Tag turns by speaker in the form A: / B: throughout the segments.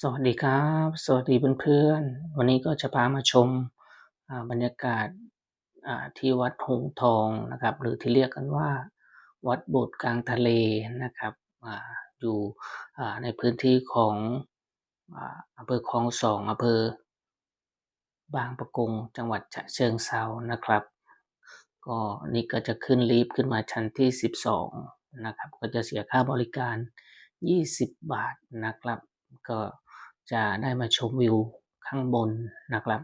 A: สวัสดีครับ สวัสดีเพื่อนๆ วันนี้ก็จะพามาชมบรรยากาศที่วัดหงทองนะครับ หรือที่เรียกกันว่า วัดโบสถ์กลางทะเลนะครับออยู่ในพื้นที่ของอำเภอคลองสองอำเภอ บางปะกงจังหวัดฉะเชิงเทรานะครับ ก็นี่ก็จะขึ้นลิฟต์ขึ้นมาชั้นที่ 12นะครับ ก็จะเสียค่าบริการ 20 บาทนะครับ ก็ จะได้มาชมวิวข้างบนนะครับ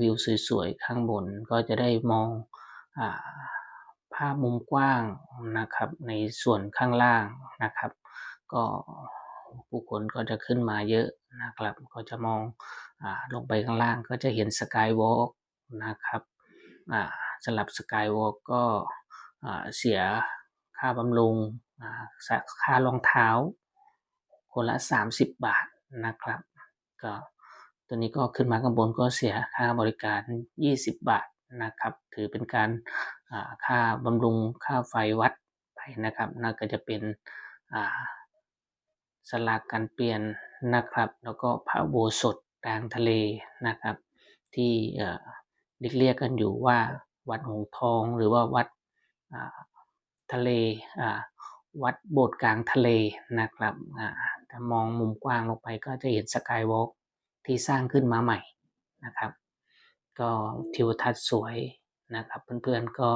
A: วิวสวยๆข้างบนก็จะได้มองอภาพมุมกว้างนะครับ ในส่วนข้างล่างนะครับ ก็ผู้คนก็จะขึ้นมาเยอะนะครับ ก็จะมองอลงไปข้างล่างก็จะเห็นสกายวอล์กนะครับสำหรับสกายวอล์กก็เสียค่าบำรุงค่ารองเท้า คนละ 30 บาท นะครับ ก็ตัวนี้ก็ขึ้นมาข้างบนก็เสียค่าบริการ 20 บาทนะครับ ถือเป็นการค่าบำรุงค่าไฟวัดไปนะครับน่าก็จะเป็นสลากการเปลี่ยนนะครับ แล้วก็พระโบสถกลางทะเลนะครับ ที่เรียกกันอยู่ว่าวัดหงทองหรือว่าวัดทะเลอ่า วัดโบสถ์กลางทะเลนะครับถ้ามองมุมกว้างลงไปก็จะเห็นสกายวอล์กที่สร้างขึ้นมาใหม่นะครับ ก็ทิวทัศน์สวยนะครับ เพื่อนๆก็